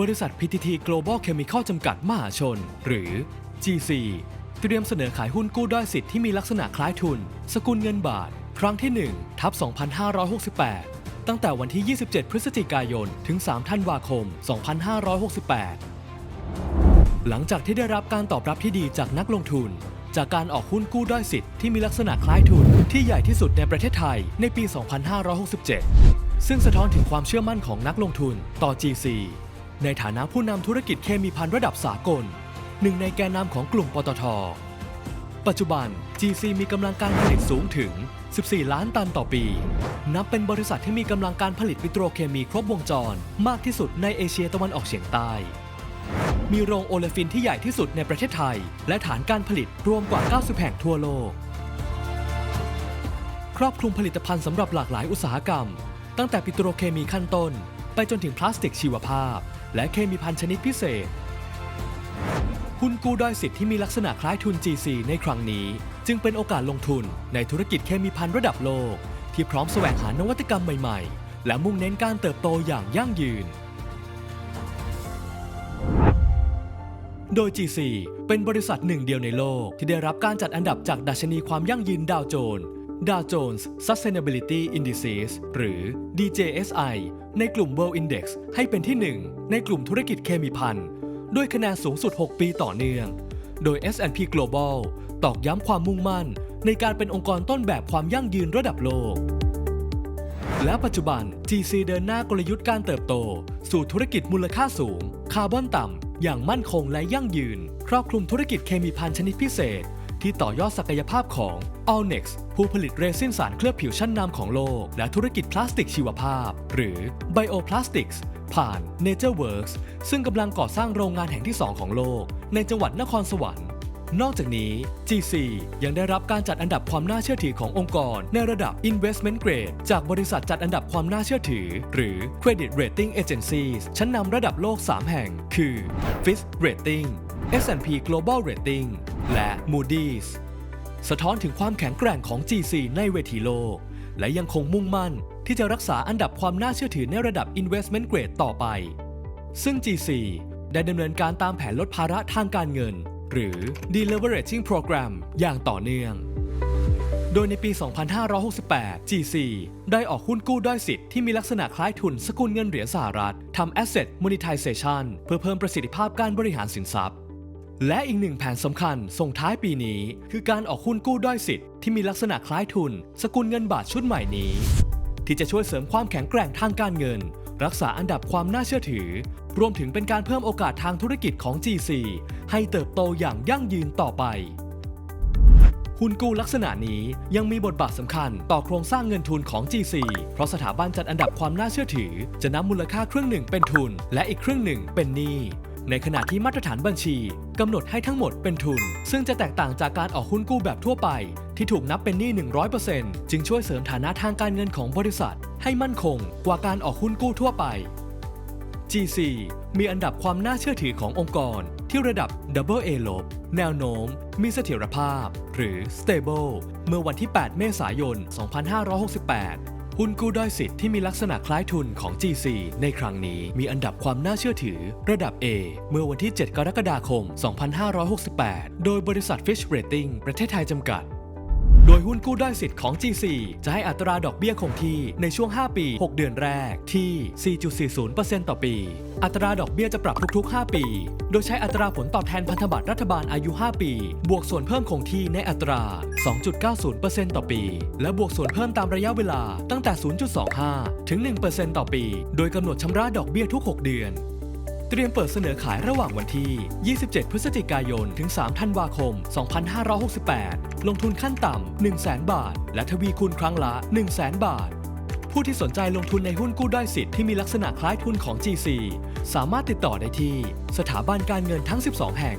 บริษัท PTT Global Chemical จำกัดมหาชน หรือ GC เตรียมเสนอขายหุ้นกู้ด้อยสิทธิ์ที่มีลักษณะคล้ายทุน สกุลเงินบาท ครั้งที่ 1 ทับ 2568 ตั้งแต่วันที่ 27 พฤศจิกายน ถึง 3 ธันวาคม 2568 หลังจากที่ได้รับการตอบรับที่ดีจากนักลงทุน จากการออกหุ้นกู้ด้อยสิทธิ์ที่มีลักษณะคล้ายทุน ที่ใหญ่ที่สุดในประเทศไทยในปี 2567 ซึ่งสะท้อนถึงความเชื่อมั่นของนักลงทุนต่อ GC ในฐานะผู้นำธุรกิจเคมีพันระดับสากล หนึ่งในแกนนำของกลุ่มปตท ปัจจุบัน GC มีกำลังการผลิตสูงถึง 14 ล้านตันต่อปี นับเป็นบริษัทที่มีกำลังการผลิตปิโตรเคมีครบวงจรมากที่สุดในเอเชียตะวันออกเฉียงใต้ มีโรงโอเลฟินที่ใหญ่ที่สุดในประเทศไทย และฐานการผลิตรวมกว่า 90 แห่งทั่วโลก ครอบคลุมผลิตภัณฑ์สำหรับหลากหลายอุตสาหกรรม ตั้งแต่ปิโตรเคมีขั้นต้น ไปจนถึงพลาสติกชีวภาพ และเคมีพันชนิดพิเศษ หุ้นกู้ด้อยสิทธิ์ที่มีลักษณะคล้ายทุน GC ในครั้งนี้ จึงเป็นโอกาสลงทุนในธุรกิจเคมีพันระดับโลก ที่พร้อมแสวงหานวัตกรรมใหม่ๆ และมุ่งเน้นการเติบโตอย่างยั่งยืน โดย GC เป็นบริษัทหนึ่งเดียวในโลกที่ได้รับการจัดอันดับจากดัชนีความยั่งยืนดาวโจนส์ Dow Jones Sustainability Indices หรือ DJSI ในกลุ่ม World Index ให้เป็นที่หนึ่งในกลุ่มธุรกิจเคมีพันด้วยคะแนนสูงสุด 6 ปีต่อเนื่อง โดย S&P Global ตอกย้ำความมุ่งมั่น ในการเป็นองค์กรต้นแบบความยั่งยืนระดับโลก และปัจจุบัน GC เดินหน้ากลยุทธ์การเติบโต สู่ธุรกิจมูลค่าสูง คาร์บอนต่ำอย่างมั่นคงและยั่งยืน ครอบคลุมธุรกิจเคมีพันชนิดพิเศษ ที่ต่อยอดศักยภาพของ Allnex ผู้ผลิตเรซินสารเคลือบผิวชั้นนำของโลก และธุรกิจพลาสติกชีวภาพ หรือ Bioplastics ผ่าน NatureWorks ซึ่งกำลังก่อสร้างโรงงานแห่งที่ 2 ของโลก ในจังหวัดนครสวรรค์นอกจากนี้ GC ยังได้รับการจัดอันดับความน่าเชื่อถือขององค์กร ในระดับ Investment Grade จากบริษัทจัดอันดับความน่าเชื่อถือ หรือ Credit Rating Agencies ชั้นนำระดับโลก 3 แห่ง คือ Fitch Rating S&P Global Rating และ Moody's สะท้อนถึงความแข็งแกร่งของ GC ในเวทีโลก และยังคงมุ่งมั่นที่จะรักษาอันดับความน่าเชื่อถือในระดับ Investment Grade ต่อไป ซึ่ง GC ได้ดำเนินการตามแผนลดภาระทางการเงิน หรือ Deleveraging Program อย่างต่อเนื่อง โดยในปี 2568 GC ได้ออกหุ้นกู้ด้อยสิทธิ์ที่มีลักษณะคล้ายทุนสกุลเงินเหรียญสหรัฐทำ Asset Monetization เพื่อเพิ่มประสิทธิภาพการบริหารสินทรัพย์ และอีกหนึ่งแผนสำคัญส่งท้ายปีนี้ คือการออกหุ้นกู้ด้อยสิทธิ์ที่มีลักษณะคล้ายทุน สกุลเงินบาทชุดใหม่นี้ ที่จะช่วยเสริมความแข็งแกร่งทางการเงิน รักษาอันดับความน่าเชื่อถือ รวมถึงเป็นการเพิ่มโอกาสทางธุรกิจของ GC ให้เติบโตอย่างยั่งยืนต่อไปหุ้นกู้ลักษณะนี้ยังมีบทบาทสำคัญต่อโครงสร้างเงินทุนของ GC เพราะสถาบันจัดอันดับความน่าเชื่อถือ จะนำมูลค่าครึ่งหนึ่งเป็นทุน และอีกครึ่งหนึ่งเป็นหนี้ ในขณะที่มาตรฐานบัญชีกำหนดให้ทั้งหมดเป็นทุน ซึ่งจะแตกต่างจากการออกหุ้นกู้แบบทั่วไป ที่ถูกนับเป็นหนี้ 100%จึงช่วยเสริมฐานะทางการเงินของบริษัท ให้มั่นคงกว่าการออกหุ้นกู้ทั่วไป GC มีอันดับความน่าเชื่อถือขององค์กร ที่ระดับ Double A ลบแนวโน้ม มีเสถียรภาพ หรือ Stable เมื่อวันที่ 8 เมษายน 2568 หุ้นกู้ด้อยสิทธิ์ที่มีลักษณะคล้ายทุนของ GC ในครั้งนี้มีอันดับความน่าเชื่อถือ ระดับ A เมื่อวันที่ 7 กรกฎาคม 2568 โดยบริษัท Fitch Rating ประเทศไทยจำกัด โดยหุ้นกู้ได้สิทธิ์ของ GC จะให้อัตราดอกเบี้ยคงที่ในช่วง 5 ปี 6 เดือนแรกที่ 4.40%ต่อปี อัตราดอกเบี้ยจะปรับทุกๆ 5 ปี โดยใช้อัตราผลตอบแทนพันธบัตรรัฐบาลอายุ 5 ปี บวกส่วนเพิ่มคงที่ในอัตรา 2.90%ต่อปี และบวกส่วนเพิ่มตามระยะเวลาตั้งแต่ 0.25 ถึง 1%ต่อปี โดยกำหนดชำระดอกเบี้ยทุก 6 เดือน เตรียมเปิดเสนอขายระหว่างวันที่ 27 พฤศจิกายน ถึง 3 ธันวาคม 2568 ลงทุนขั้นต่ำ 100,000 บาท และทวีคูณครั้งละ 100,000 บาท ผู้ที่สนใจลงทุนในหุ้นกู้ได้อยสิทธิ์ที่มีลักษณะคล้ายทุนของ GC สามารถติดต่อได้ที่ สถาบันการเงินทั้ง 12 แห่ง